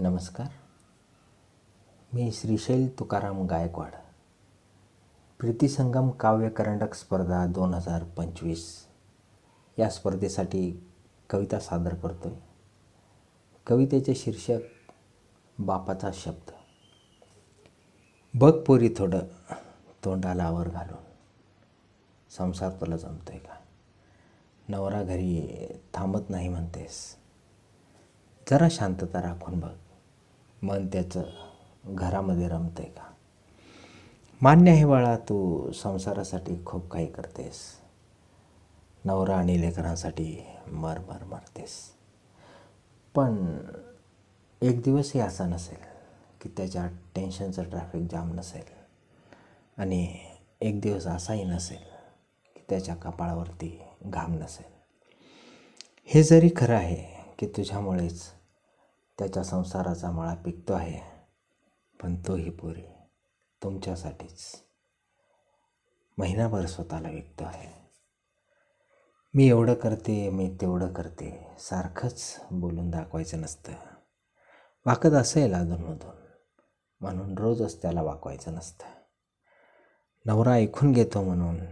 नमस्कार. मी श्रीशैल तुकाराम गायकवाड. प्रीतिसंगम काव्य करंडक स्पर्धा दोन हजार पंचवीस या स्पर्धेसाठी कविता सादर करतो आहे कवितेचे शीर्षक बापाचा शब्द. बघ पोरी थोडं तोंडाला आवर घालून. संसार तुला जमतोय का? नवरा घरी थांबत नाही म्हणतेस. जरा शांतता राखून बघ. मन त्याचं घरामध्ये रमतंय का? मान्य आहे बाळा तू संसारासाठी खूप काही करतेस. नवरा आणि लेकरांसाठी मर मर मरतेस. पण एक दिवसही असा नसेल की त्याच्या टेन्शनचं ट्रॅफिक जाम नसेल. आणि एक दिवस असाही नसेल की त्याच्या कपाळावरती घाम नसेल. हे जरी खरं आहे की तुझ्यामुळेच त्याच्या संसाराचा मळा पिकतो आहे. पण तोही पुरी तुमच्यासाठीच. महिनाभर स्वतःला विकतो आहे. मी एवढं करते मी तेवढं करते सारखंच बोलून दाखवायचं नसतं. वाकत असेल अधूनमधून. म्हणून रोजच त्याला वाकवायचं नसतं. नवरा ऐकून घेतो म्हणून.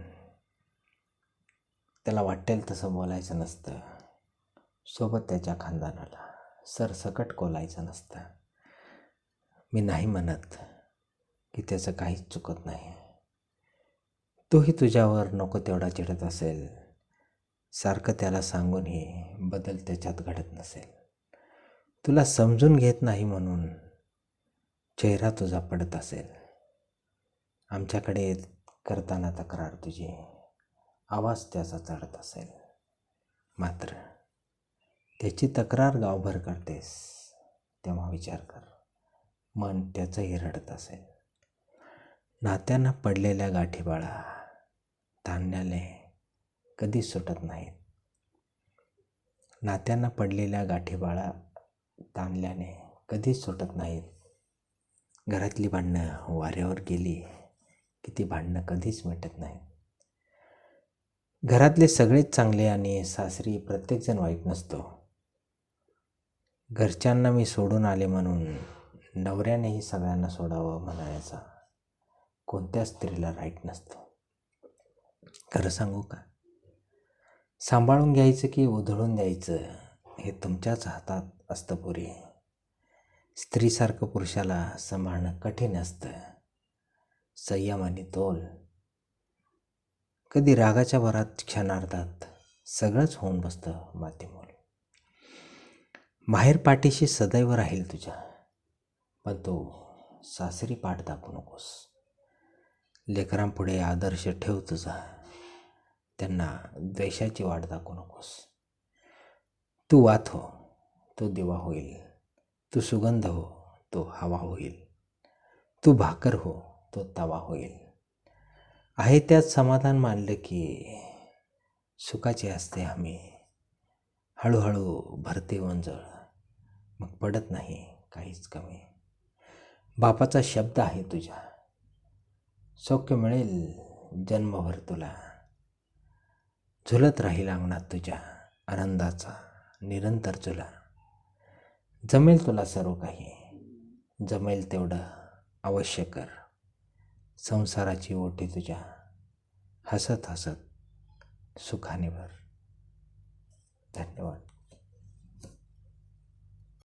त्याला वाटेल तसं बोलायचं नसतं. सोबत त्याच्या खानदानाला. सरसकट कोलायचं नसतं. मी नाही म्हणत की त्याचं काहीच चुकत नाही. तोही तुझ्यावर नको तेवढा चिडत असेल. सारखं त्याला सांगूनही बदल त्याच्यात घडत नसेल. तुला समजून घेत नाही म्हणून चेहरा तुझा पडत असेल. आमच्याकडे करताना तक्रार तुझी. आवाज त्याचा चढत असेल. मात्र त्याची तक्रार गावभर करतेस तेव्हा विचार कर. मन त्याचंही रडत असेल. नात्यांना पडलेल्या गाठी बाळा ताणण्याने कधीच सुटत नाहीत. नात्यांना पडलेल्या गाठी बाळा ताणल्याने कधीच सुटत नाहीत. घरातली भांडणं वाऱ्यावर गेली की ती भांडणं कधीच मिटत नाहीत. घरातले सगळेच चांगले आणि सासरी प्रत्येकजण वाईट नसतो. घरच्यांना मी सोडून आले म्हणून नवऱ्यानेही सगळ्यांना सोडावं म्हणायचा. कोणत्या स्त्रीला राईट नसतो. खरं सांगू का? सांभाळून घ्यायचं की उधळून द्यायचं हे तुमच्याच हातात असतं पुरी. स्त्रीसारखं पुरुषाला सांभाळणं कठीण असतं. संयम आणि तोल. कधी रागाच्या भरात क्षणार्धात सगळंच होऊन बसतं मातीमोल. माहेर पाठीशी सदैव राहील तुझ्या. पण तू सासरी पाठ दाखवू नकोस. लेकरांपुढे आदर्श ठेव तुझा. त्यांना द्वेषाची वाट दाखवू नकोस. तू वात हो तो दिवा होईल. तू सुगंध हो तो हवा होईल. तू भाकर हो तो तवा होईल. आहे त्यात समाधान मानलं की सुखाची असते आम्ही. हळूहळू भरते वंजळ. पडत नाही काहीच कमी. बापाचा शब्द आहे तुझ्या सौख्य मिळेल जन्मभर तुला. झुलत राहील अंगणात तुझ्या आनंदाचा निरंतर चुला जमेल तुला सर्व काही. जमेल तेवढं अवश्य कर. संसाराची ओटी तुझ्या. हसत हसत सुखाने भर. धन्यवाद.